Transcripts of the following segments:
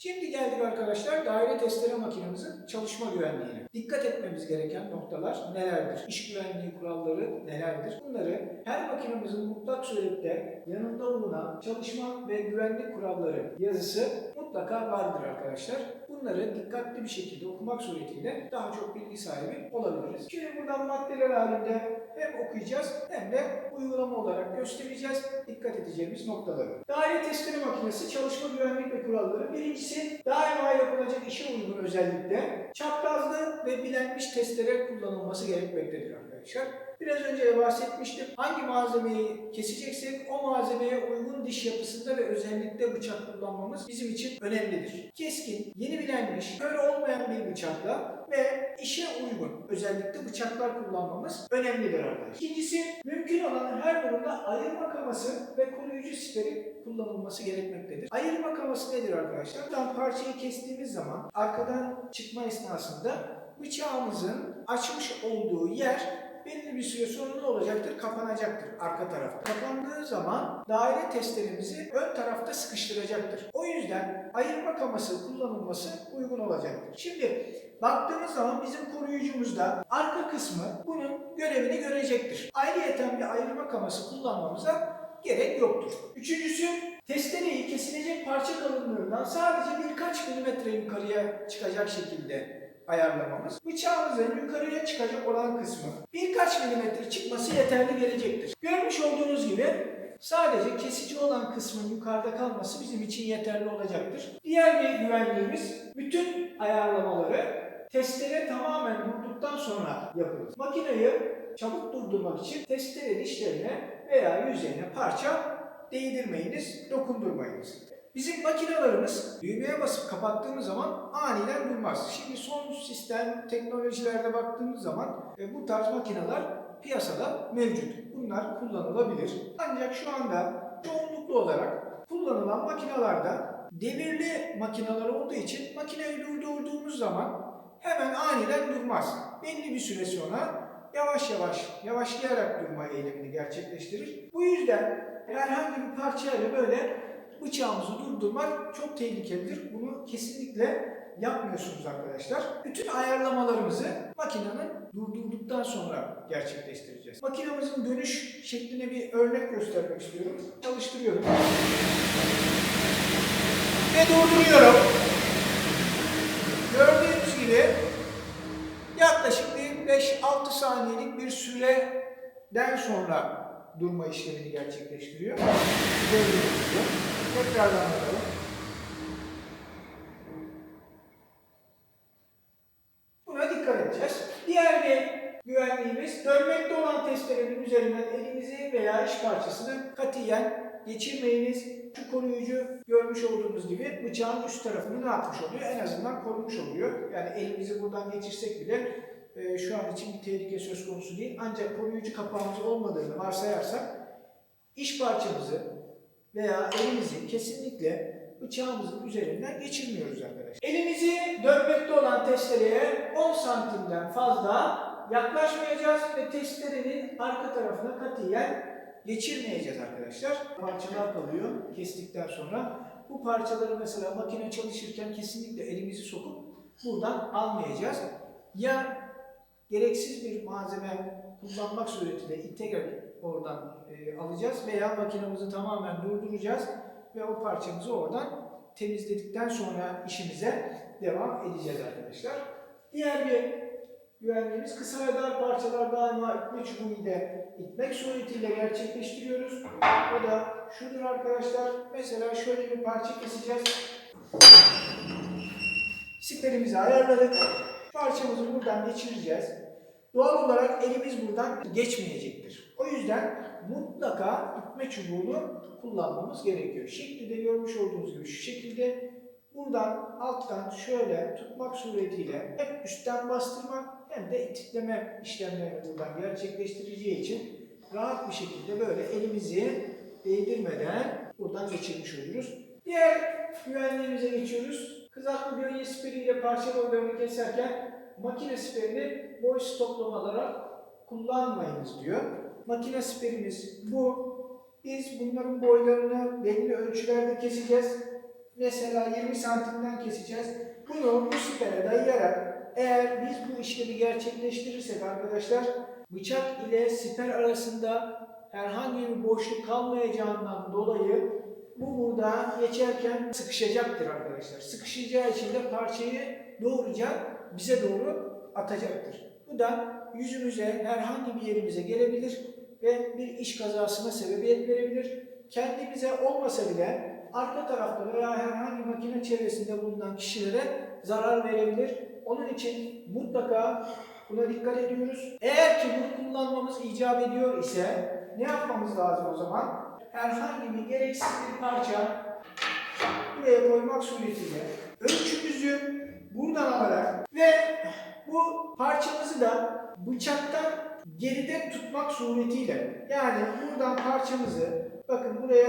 Şimdi geldik arkadaşlar daire testere makinemizin çalışma güvenliğine. Dikkat etmemiz gereken noktalar nelerdir? İş güvenliği kuralları nelerdir? Bunları her makinemizin mutlak surette yanında bulunan çalışma ve güvenlik kuralları yazısı mutlaka vardır arkadaşlar. Bunları dikkatli bir şekilde okumak suretiyle daha çok bilgi sahibi olabiliriz. Şimdi buradan maddeler halinde hem okuyacağız hem de uygulama olarak göstereceğiz dikkat edeceğimiz noktaları. Daire testere makinesi çalışma güvenlik ve kuralları. Birincisi daima yapılacak işe uygun özellikle çaprazlı ve bilenmiş testere kullanılması gerekmektedir arkadaşlar. Biraz önce de bahsetmiştim. Hangi malzemeyi keseceksek o malzemeye uygun diş yapısında ve özellikle bıçak kullanmamız bizim için önemlidir. Keskin, yeni bilenmiş, kör olmayan bir bıçakla ve işe uygun özellikle bıçaklar kullanmamız önemlidir arkadaşlar. İkincisi mümkün olan her durumda ayırma kaması ve koruyucu siperi kullanılması gerekmektedir. Ayırma kaması nedir arkadaşlar? Buradan parçayı kestiğimiz zaman arkadan çıkma esnasında bıçağımızın açmış olduğu yer belli bir süre sonra ne olacaktır? Kapanacaktır arka taraf. Kapandığı zaman daire testlerimizi ön tarafta sıkıştıracaktır. O yüzden ayırma kaması kullanılması uygun olacaktır. Şimdi baktığımız zaman bizim koruyucumuzda arka kısmı bunun görevini görecektir. Ayrıyeten bir ayırma kaması kullanmamıza gerek yoktur. Üçüncüsü testereyi kesilecek parça kalınlığından sadece birkaç milimetre yukarıya çıkacak şekilde ayarlamamız. Bıçağımızın yukarıya çıkacak olan kısmı birkaç milimetre çıkması yeterli gelecektir. Görmüş olduğunuz gibi sadece kesici olan kısmın yukarıda kalması bizim için yeterli olacaktır. Diğer bir güvenliğimiz bütün ayarlamaları testere tamamen durduktan sonra yapılır. Makineyi çabuk durdurmak için testere dişlerine veya yüzeyine parça değdirmeyiniz, dokundurmayınız. Bizim makinalarımız düğmeye basıp kapattığımız zaman aniden durmaz. Şimdi son sistem teknolojilerde baktığımız zaman e, bu tarz makineler piyasada mevcut. Bunlar kullanılabilir. Ancak şu anda çoğunluklu olarak kullanılan makinalarda devirli makineler olduğu için makineyi durdurduğumuz zaman hemen aniden durmaz. Belli bir süre sonra yavaş yavaş, yavaşlayarak durma eylemini gerçekleştirir. Bu yüzden herhangi bir parçayla böyle bıçağımızı durdurmak çok tehlikelidir. Bunu kesinlikle yapmıyorsunuz arkadaşlar. Bütün ayarlamalarımızı makinenin durdurduktan sonra gerçekleştireceğiz. Makinamızın dönüş şekline bir örnek göstermek istiyorum. Çalıştırıyorum. Ve durduruyorum. Gördüğünüz gibi yaklaşık bir 5-6 saniyelik bir süreden sonra durma işlemini gerçekleştiriyor. Tekrardan bakalım. Buna dikkat edeceğiz. Diğer bir güvenliğimiz dönmekte olan testerenin üzerinden elinizi veya iş parçasını katiyen geçirmeyiniz. Şu koruyucu görmüş olduğunuz gibi bıçağın üst tarafını ne yapmış oluyor? En azından korumuş oluyor. Yani elimizi buradan geçirsek bile e, şu an için bir tehlike söz konusu değil. Ancak koruyucu kapağımız olmadığını varsayarsak iş parçamızı veya elimizi kesinlikle bıçağımızın üzerinden geçirmiyoruz arkadaşlar. Elimizi dönmekte olan testereye 10 santimden fazla yaklaşmayacağız ve testerenin arka tarafına katiyen geçirmeyeceğiz arkadaşlar. Parçalar kalıyor kestikten sonra. Bu parçaları mesela makine çalışırken kesinlikle elimizi sokup buradan almayacağız. Ya gereksiz bir malzeme kullanmak suretiyle integral oradan e, alacağız veya makinemizi tamamen durduracağız ve o parçamızı oradan temizledikten sonra işimize devam edeceğiz arkadaşlar. Diğer bir güvenliğimiz kısa ve dar parçalar daima itme çubuğu ile itmek suretiyle gerçekleştiriyoruz. O da şudur arkadaşlar. Mesela şöyle bir parça keseceğiz. Siperimizi ayarladık. Parçamızı buradan geçireceğiz. Doğal olarak elimiz buradan geçmeyecektir. O yüzden mutlaka itme çubuğunu kullanmamız gerekiyor. Şekli de görmüş olduğunuz gibi şu şekilde buradan alttan şöyle tutmak suretiyle hem üstten bastırmak hem de itikleme işlemlerini buradan gerçekleştireceği için rahat bir şekilde böyle elimizi değdirmeden buradan geçirmiş oluruz. Diğer güvenliğimize geçiyoruz. Kızaklı gönye siperiyle parça boylarını keserken makine siperini boy stoplamalara kullanmayınız diyor. Makine siperimiz bu. Biz bunların boylarını belli ölçülerde keseceğiz mesela 20 santimden keseceğiz. Bunu bu sipere dayayarak eğer biz bu işlemi gerçekleştirirsek arkadaşlar bıçak ile siper arasında herhangi bir boşluk kalmayacağından dolayı bu burada geçerken sıkışacaktır arkadaşlar. Sıkışacağı için de parçayı doğruca bize doğru atacaktır. Bu da yüzümüze herhangi bir yerimize gelebilir ve bir iş kazasına sebebiyet verebilir. Kendimize olmasa bile arka tarafta veya herhangi makine çevresinde bulunan kişilere zarar verebilir. Onun için mutlaka buna dikkat ediyoruz. Eğer ki bunu kullanmamız icap ediyor ise ne yapmamız lazım o zaman? Herhangi bir gereksiz bir parça buraya koymak suretiyle ölçümüzü buradan alarak ve bu parçamızı da bıçaktan geride tutmak suretiyle yani buradan parçamızı bakın buraya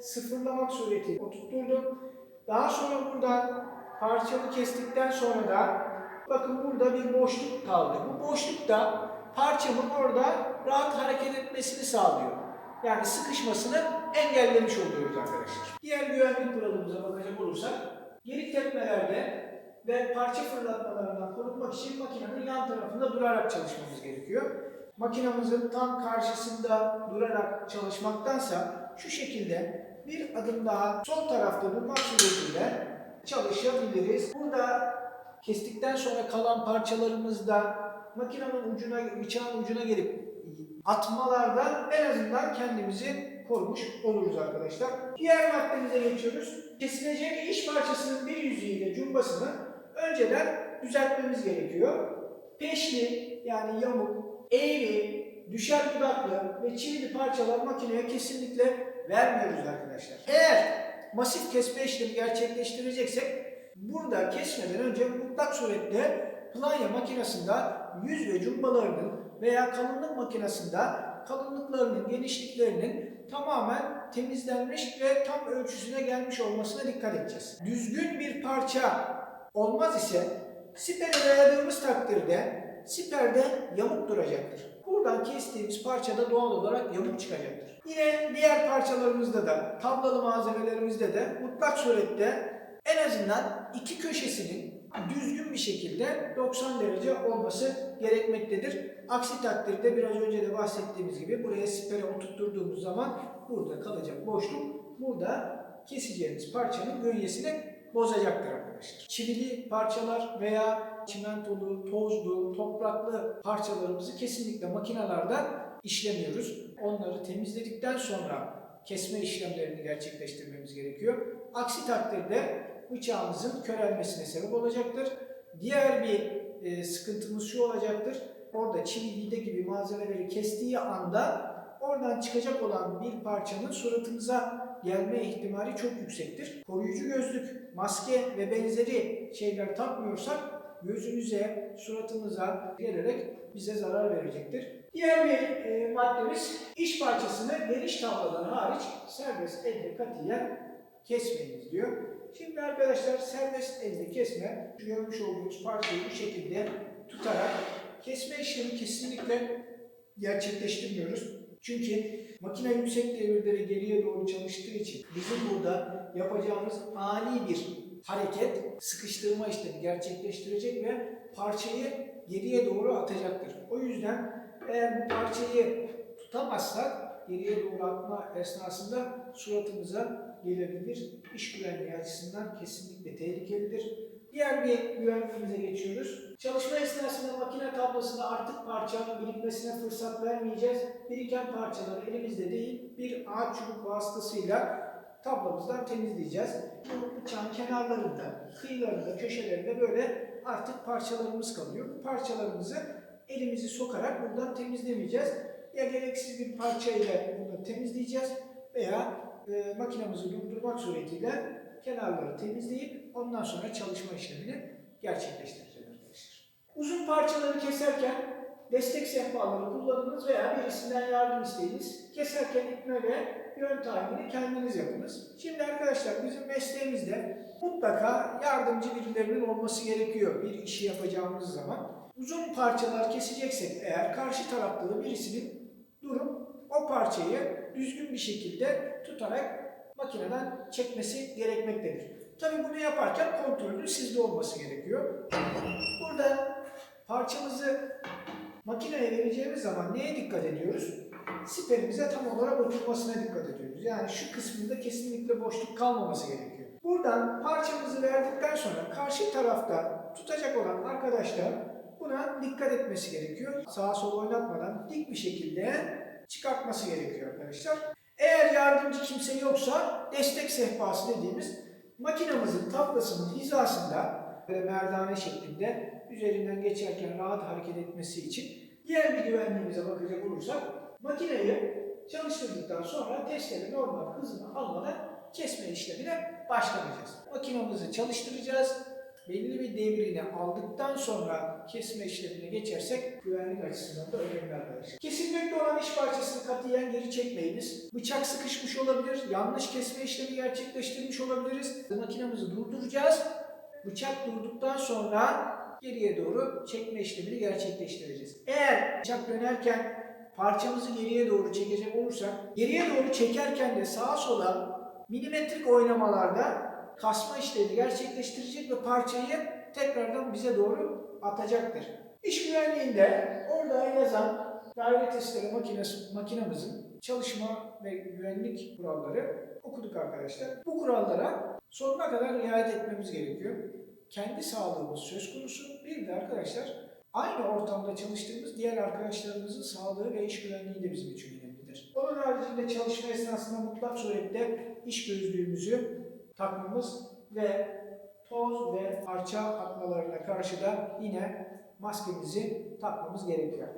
sıfırlamak suretiyle oturtturdum. Daha sonra buradan parçamı kestikten sonra da bakın burada bir boşluk kaldı. Bu boşlukta parçamın orada rahat hareket etmesini sağlıyor. Yani sıkışmasını engellemiş oluyoruz arkadaşlar. Diğer güvenlik kuralımıza bakacak olursak geri tepmelerde ve parça fırlatmalarından korunmak için makinenin yan tarafında durarak çalışmamız gerekiyor. Makinamızın tam karşısında durarak çalışmaktansa şu şekilde bir adım daha sol tarafta durmak suretiyle çalışabiliriz. Burada kestikten sonra kalan parçalarımızda makinenin ucuna, bıçağın ucuna gelip atmalardan en azından kendimizi korumuş oluruz arkadaşlar. Diğer maddemize geçiyoruz. Kesilecek iş parçasının bir yüzüyle cumbasını önceden düzeltmemiz gerekiyor. Peşli yani yamuk, eğri, düşer budaklı ve çivili parçalar makineye kesinlikle vermiyoruz arkadaşlar. Eğer masif kesme işlemi gerçekleştireceksek burada kesmeden önce mutlak surette planya makinesinde yüz ve cumbalarının veya kalınlık makinesinde kalınlıklarının, genişliklerinin tamamen temizlenmiş ve tam ölçüsüne gelmiş olmasına dikkat edeceğiz. Düzgün bir parça olmaz ise sipere dayadığımız takdirde siperde yamuk duracaktır. Buradan kestiğimiz parçada doğal olarak yamuk çıkacaktır. Yine diğer parçalarımızda da, tablalı malzemelerimizde de mutlak surette en azından iki köşesinin düzgün bir şekilde 90 derece olması gerekmektedir. Aksi takdirde biraz önce de bahsettiğimiz gibi buraya sipere oturtturduğumuz zaman burada kalacak boşluk burada keseceğimiz parçanın gönyesini bozacaktır arkadaşlar. Çivili parçalar veya çimentolu, tozlu, topraklı parçalarımızı kesinlikle makinalardan işlemiyoruz. Onları temizledikten sonra kesme işlemlerini gerçekleştirmemiz gerekiyor. Aksi takdirde bıçağımızın körelmesine sebep olacaktır. Diğer bir e, sıkıntımız şu olacaktır. Orada çivi vide gibi malzemeleri kestiği anda oradan çıkacak olan bir parçanın suratımıza gelme ihtimali çok yüksektir. Koruyucu gözlük, maske ve benzeri şeyler takmıyorsak gözümüze, suratımıza gelerek bize zarar verecektir. Diğer bir e, maddemiz iş parçasını geniş tabladan hariç serbest elle katiyen kesmeyiniz diyor. Şimdi arkadaşlar serbest elle kesme, görmüş olduğunuz parçayı bu şekilde tutarak kesme işlemi kesinlikle gerçekleştirmiyoruz. Çünkü makine yüksek devirleri geriye doğru çalıştığı için bizim burada yapacağımız ani bir hareket sıkıştırma işlemi gerçekleştirecek ve parçayı geriye doğru atacaktır. O yüzden eğer bu parçayı tutamazsak geriye doğru atma esnasında suratımıza gelebilir. İş güvenliği açısından kesinlikle tehlikelidir. Diğer bir güvenliğimize geçiyoruz. Çalışma esnasında makine tablosunda artık parça birikmesine fırsat vermeyeceğiz. Biriken parçaları elimizde değil bir ağaç çubuk vasıtasıyla tablamızdan temizleyeceğiz. Bu bıçağın kenarlarında, kıyılarında, köşelerinde böyle artık parçalarımız kalıyor. Bu parçalarımızı elimizi sokarak buradan temizlemeyeceğiz. Ya gereksiz bir parça ile bunu temizleyeceğiz veya e, makinemizi durdurmak suretiyle kenarları temizleyip ondan sonra çalışma işlemini gerçekleştireceğiz arkadaşlar. Uzun parçaları keserken destek sehpaları kullanınız veya birisinden yardım isteyiniz. Keserken ipme ve yön tayinini kendiniz yapınız. Şimdi arkadaşlar bizim mesleğimizde mutlaka yardımcı birilerinin olması gerekiyor bir işi yapacağımız zaman. Uzun parçalar keseceksek eğer karşı tarafta da birisinin durup o parçayı düzgün bir şekilde tutarak makineden çekmesi gerekmektedir. Tabii bunu yaparken kontrolün sizde olması gerekiyor. Burada parçamızı makineye vereceğimiz zaman neye dikkat ediyoruz? Siperimize tam olarak oturmasına dikkat ediyoruz. Yani şu kısmında kesinlikle boşluk kalmaması gerekiyor. Buradan parçamızı verdikten sonra karşı tarafta tutacak olan arkadaşlar buna dikkat etmesi gerekiyor. Sağa sola oynatmadan dik bir şekilde çıkartması gerekiyor arkadaşlar. Eğer yardımcı kimse yoksa destek sehpası dediğimiz makinamızın tablasının hizasında böyle merdane şeklinde üzerinden geçerken rahat hareket etmesi için diğer bir güvenliğimize bakacak olursak makineyi çalıştırdıktan sonra testleri normal hızını almadan kesme işlemine başlamayacağız. Makinamızı çalıştıracağız. Belli bir devrini aldıktan sonra kesme işlemine geçersek güvenlik açısından da önemli arkadaşlar. Kesilmekte olan iş parçasını katiyen geri çekmeyiniz. Bıçak sıkışmış olabilir, yanlış kesme işlemi gerçekleştirmiş olabiliriz. Makinamızı durduracağız. Bıçak durduktan sonra geriye doğru çekme işlemini gerçekleştireceğiz. Eğer bıçak dönerken parçamızı geriye doğru çekecek olursak, geriye doğru çekerken de sağa sola milimetrik oynamalarda kasma işlemi gerçekleştirecek ve parçayı tekrardan bize doğru atacaktır. İş güvenliğinde orada yazan daire testere makinesi, makinamızın çalışma ve güvenlik kuralları okuduk arkadaşlar. Bu kurallara sonuna kadar riayet etmemiz gerekiyor. Kendi sağlığımız söz konusu. Bir de arkadaşlar aynı ortamda çalıştığımız diğer arkadaşlarımızın sağlığı ve iş güvenliği de bizim için önemlidir. Onun haricinde çalışma esnasında mutlak surette iş gözlüğümüzü takmamız ve toz ve parça atmalarına karşı da yine maskemizi takmamız gerekiyor.